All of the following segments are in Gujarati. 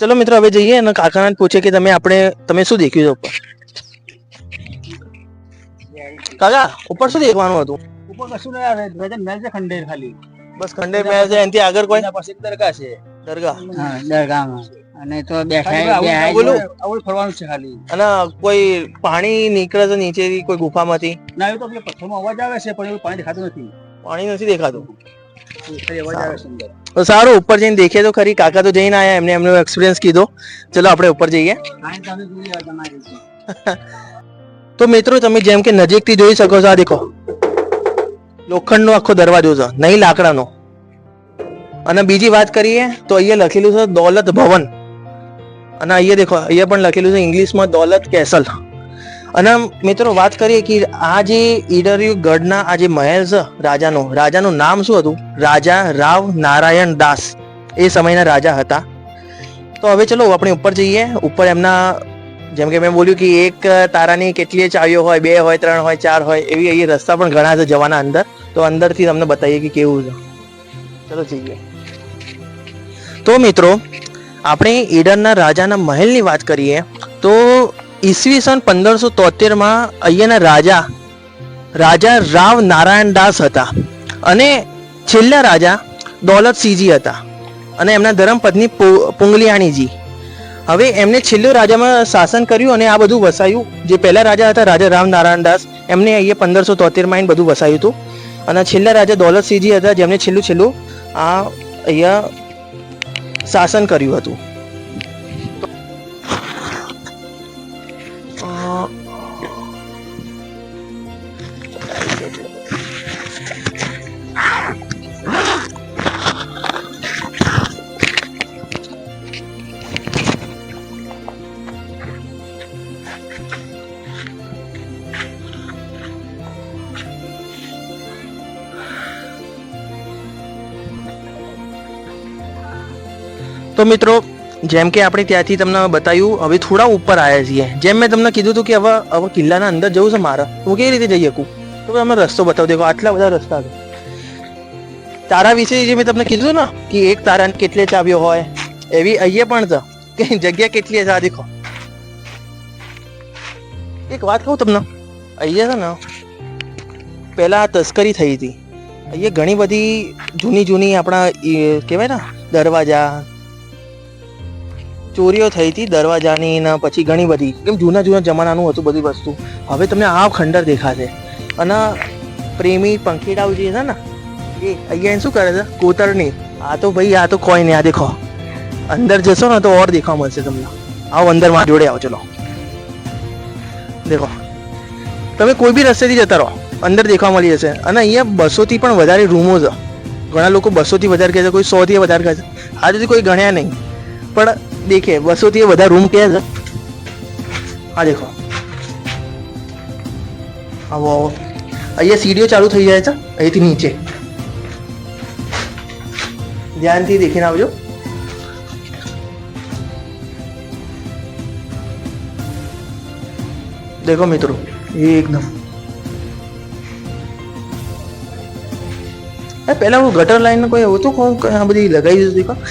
ચલો મિત્રો હવે જઈએ અને કાકાને પૂછે કે તમે આપણે તમે શું દેખ્યું છે ઉપર? કાકા ઉપર શું દેખવાનું હતું? ઉપર કશું નહીં આવે ભજન મેલ છે ખંડેર ખાલી. બસ ખંડેર મેલ છે એનાથી આગળ કોઈ? પાસે દરગાહ છે. દરગાહ? હા દરગાહમાં. અને તો બેઠા આવું- ફરવાનું છે ખાલી. અને કોઈ પાણી નીકળે છે નીચેથી કોઈ ગુફામાંથી? ના એ તો પથ્થરમાં અવાજ આવે છે પણ એવું પાણી દેખાતું નથી. પાણી નથી દેખાતું. અવાજ આવે છે અંદર. તો સારું ઉપર જઈને દેખીએ તો ખરી. કાકા તો જઈને આયા, એમને એમનો એક્સપિરિયન્સ કીધો. ચલો, આપણે ઉપર જઈએ. તો મિત્રો, તમે જેમ કે નજીકથી જોઈ શકો છો, આ દેખો. લોખંડનો આખો દરવાજો છે, નહીં લાકડાનો. અને બીજી વાત કરીએ, તો અહીંયા લખેલું છે દોલત ભવન અને અહીંયા દેખો, અહીંયા પણ લખેલું છે, ઇંગ્લિશમાં દોલત કેસલ અને મિત્રો વાત કરીએ કે આ જે ઈડરયુ ગઢના આ જે મહેલ છે રાજાનો, રાજાનું નામ શું હતું? રાજા રાવ નારાયણ દાસ. એ સમયના રાજા હતા. તો હવે ચલો આપણે ઉપર જઈએ. ઉપર એમના, જેમ કે મેં બોલ્યું કે એક તારાની કેટલી ચાવીઓ હોય, બે હોય, ત્રણ હોય, ચાર હોય, એવી અહીં રસ્તા પણ ઘણા છે જવાના અંદર. તો અંદરથી તમને બતાવીએ કે કેવું છે. ચલો જઈએ. તો મિત્રો, આપણે ઈડરના રાજાના મહેલની વાત કરીએ, તો ઈસવીસન પંદરસો તોતેરમાં અહીંયાના રાજા રાજા રાવ નારાયણ દાસ હતા અને છેલ્લા રાજા દોલતસિંહજી હતા અને એમના ધર્મપત્ની પુંગલિયાણીજી. હવે એમને છેલ્લો રાજામાં શાસન કર્યું અને આ બધું વસાયું. જે પહેલા રાજા હતા, રાજા રામ નારાયણ દાસ, એમને અહીંયા પંદરસો તોતેરમાં એને બધું વસાયું હતું. અને છેલ્લા રાજા દોલતસિંહજી હતા જેમને છેલ્લું છેલ્લું આ અહીંયા શાસન કર્યું હતું. અ, તો મિત્રો જેમ કે આપણે ત્યાંથી તમને બતાવ્યું, હવે થોડા ઉપર આવ્યા છીએ. જેમ મેં તમને કીધું હતું કે હવે હવે કિલ્લાના અંદર જવું છે મારે. હું કેવી રીતે જઈ શકું? તો તમે રસ્તો બતાવી. દેખો, આટલા બધા રસ્તા છે. તારા વિશે જે મેં તમને કીધું ને, કે એક તારા કેટલે ચાવ્યો હોય, એવી અહીંયા પણ છે. કે જગ્યા કેટલી છે, આ દેખો. એક વાત કહું તમને. અહીંયા છે ને, પહેલા તસ્કરી થઈ હતી. અહીંયા ઘણી બધી જૂની જૂની આપણા કહેવાય ને, દરવાજા ચોરીઓ થઈ હતી દરવાજાની ને પછી ઘણી બધી. કેમ જૂના જૂના જમાનાનું હતું બધી વસ્તુ. હવે તમને આ ખંડર દેખાશે. અને પ્રેમી પંખીડાઓ જે છે ને, એ અહીંયા શું કરે છે? કોતરની આ તો ભાઈ, આ તો કોઈ નહીં, આ દેખો. અંદર જશો ને તો ઓર દેખવા મળશે તમને. આવો અંદરમાં જોડે આવો, ચલો. દેખો. તમે કોઈ બી રસ્તેથી જતા રહો, અંદર દેખવા મળી જશે. અને અહીંયા બસોથી પણ વધારે રૂમો છે. ઘણા લોકો બસોથી વધારે કહે છે, કોઈ સોથી વધારે કહે છે. આ સુધી કોઈ ગણ્યા નહીં. પણ દેખે બસોથી વધારે રૂમ કે છે આ દેખો આવો આવો અહીંયા સીડીઓ ચાલુ થઈ જાય છે અહીંથી નીચે ધ્યાનથી દેખીને આવજો દેખો મિત્રો એકદમ પહેલા હું ગટર લાઈન કોઈ હતું કોણ આ બધી લગાવી દીધું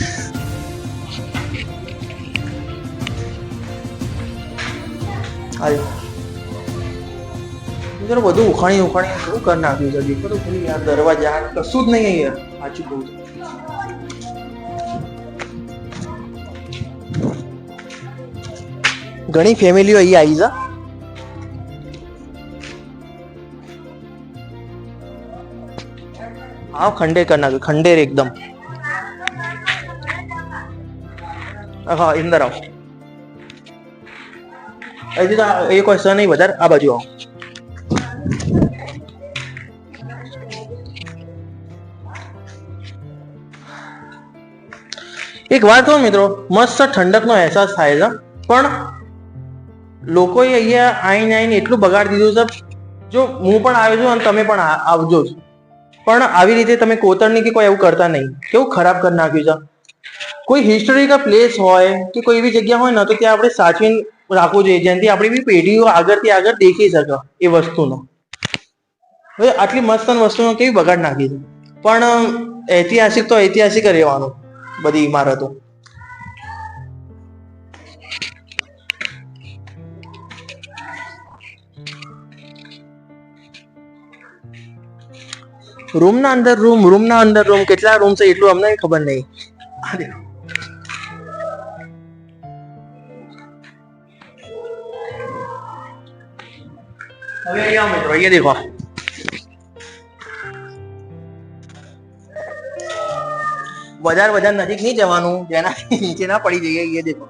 જરા બધું ઉખાણી ઉખાણી શું કરી નાખ્યું છે. દેખો તો યાર દરવાજા કશું જ નહીં અહીંયા. સાચું કહું. ઘણી ફેમિલીઓ અહીં આવી જા હા ખંડેર કરી નાખ્યું ખંડેર એકદમ. હા, અંદર આવો. એ કોઈ સર નહીં વધારે. આ બાજુ આવો. એક વાત કહું મિત્રો, મસ્ત ઠંડકનો અહેસાસ થાય છે. પણ લોકોએ અહીંયા આઈને આઈને એટલું બગાડ દીધું છે, જો હું પણ આવ્યો છું અને તમે પણ આવજો. જ પણ આવી રીતે તમે કોતરણી કે કોઈ એવું કરતા નહીં. કેવું ખરાબ કરી નાખ્યું છે. કોઈ હિસ્ટોરિકલ પ્લેસ હોય કે કોઈ એવી જગ્યા હોય ને, તો ત્યાં આપણે સાચવીને રાખવું જોઈએ. જેનાથી આપણી બી પેઢીઓ આગળથી આગળ દેખી શકે એ વસ્તુનો. હવે આટલી મસ્ત વસ્તુનો કેવી બગાડ નાખી છે? પણ ઐતિહાસિક તો ઐતિહાસિક રહેવાનું. બધી ઇમારતો. રૂમ ના અંદર રૂમ રૂમ ના અંદર રૂમ કેટલા રૂમ છે એટલું અમને ખબર નહીં. હવે અહીંયા મિત્રો અહીંયા દેખો. વધારે વધારે નજીક નહીં જવાનું જેના નીચે ના પડી જઈએ એ દેખો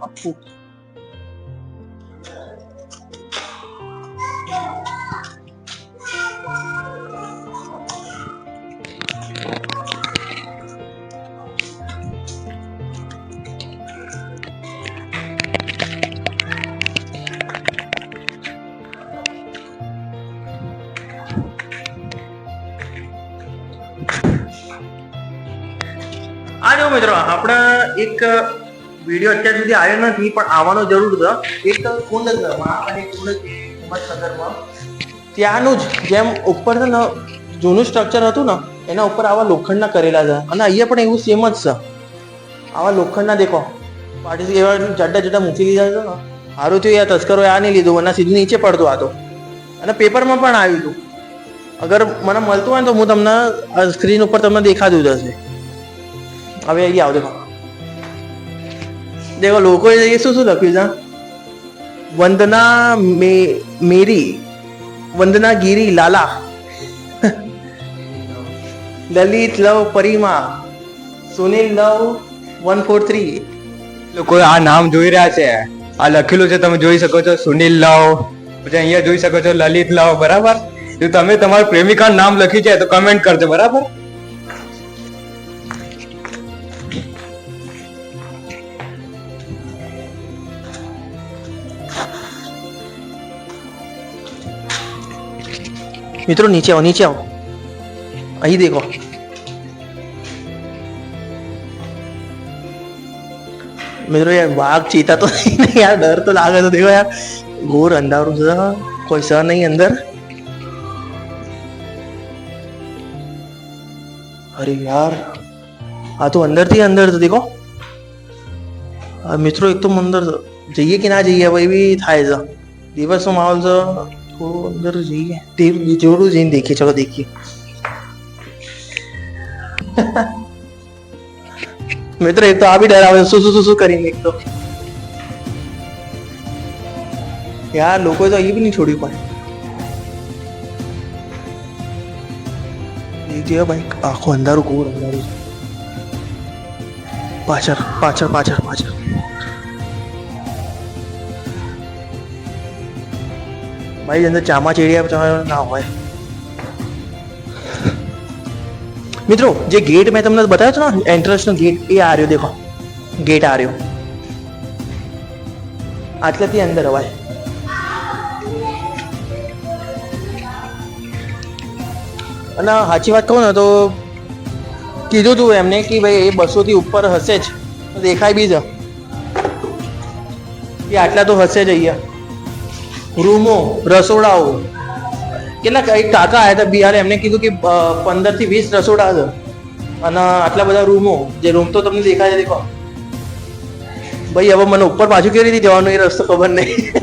મિત્રો, આપણે એક વીડિયો અત્યાર સુધી આવ્યો નથી, પણ આવવાનો જરૂર હતો. એક કુંડ હિંમતનગરમાં ત્યાંનું જ જેમ ઉપર છે ને, જૂનું સ્ટ્રક્ચર હતું ને, એના ઉપર આવા લોખંડના કરેલા છે. અને અહીંયા પણ એવું સેમ જ છે. આવા લોખંડના દેખો. પાર્ટી એવા જાડા જાડા મૂકી દીધા છે ને. સારું થયું યાર તસ્કરોએ આ નહીં લીધું, મને સીધું નીચે પડતું આ તો. અને પેપરમાં પણ આવ્યું હતું. અગર મને મળતું હોય ને તો હું તમને સ્ક્રીન ઉપર તમને દેખાતું જશે અહીંયા આવો દેખો દેખો લોકોએ એ શું શું લખ્યું છે Vandana Meri Vandana Giri Lala Lalit Lav Parima Sunil love one four three લોકો આ નામ જોઈ રહ્યા છે. આ લખેલું છે, તમે જોઈ શકો છો સુનિલ લવ પછી અહીંયા જોઈ શકો છો લલિત લવ બરાબર? જો તમે તમારું પ્રેમિકાનું નામ લખ્યું છે, તો કમેન્ટ કરજો, બરાબર? મિત્રો, નીચે આવો નીચે આવો. અહીં દેખો. મિત્રો, યાર વાઘ ચીતા તો નહીં યાર, ડર તો લાગે તો દેખો યાર, ઘોર અંધારું છે, કોઈ સર નહીં અંદર. અરે યાર, આ તો અંદરથી અંદર તો દેખો. મિત્રો, એક તો અંદર જઈએ કે ના જઈએ ભાઈ બી થાય છે. દિવસનો માહોલ છે થોડું અંદર જઈએ તે જોડું જઈને દેખીએ ચલો દેખીએ મિત્ર એક તો આ બી ડરાવે શું શું શું શું કરીને એક તો યાર લોકોએ તો અહીં બી નહીં છોડ્યું પણ દેખજે ભાઈ આખું અંધારું ઘોર અંધારું છે પાછળ પાછળ પાછળ પાછળ ભાઈ, અંદર ચામા ચેડિયા તમારે ના હોય. મિત્રો, જે ગેટ મેં તમને બતાવ્યો છે ને એન્ટ્રન્સ નો ગેટ એ આ રહ્યો, દેખો. ગેટ આ રહ્યો. આટલાથી અંદર અવાય અને સાચી વાત કહું ને, તો કીધું તું એમને કે ભાઈ, એ બસોથી ઉપર હશે જ. દેખાય બી જ. કે આટલા તો હશે જ અહીંયા. રૂમો, રસોડાઓ. કેટલા એક કાકા આવ્યા હતા બિહાર, એમને કીધું કે પંદરથી વીસ રસોડા છે. અને આટલા બધા રૂમો, જે રૂમ તો તમને દેખાય છે, દેખો. ભાઈ, હવે મને ઉપર પાછું કેવી રીતે જવાનું, એ રસ્તો ખબર નહીં.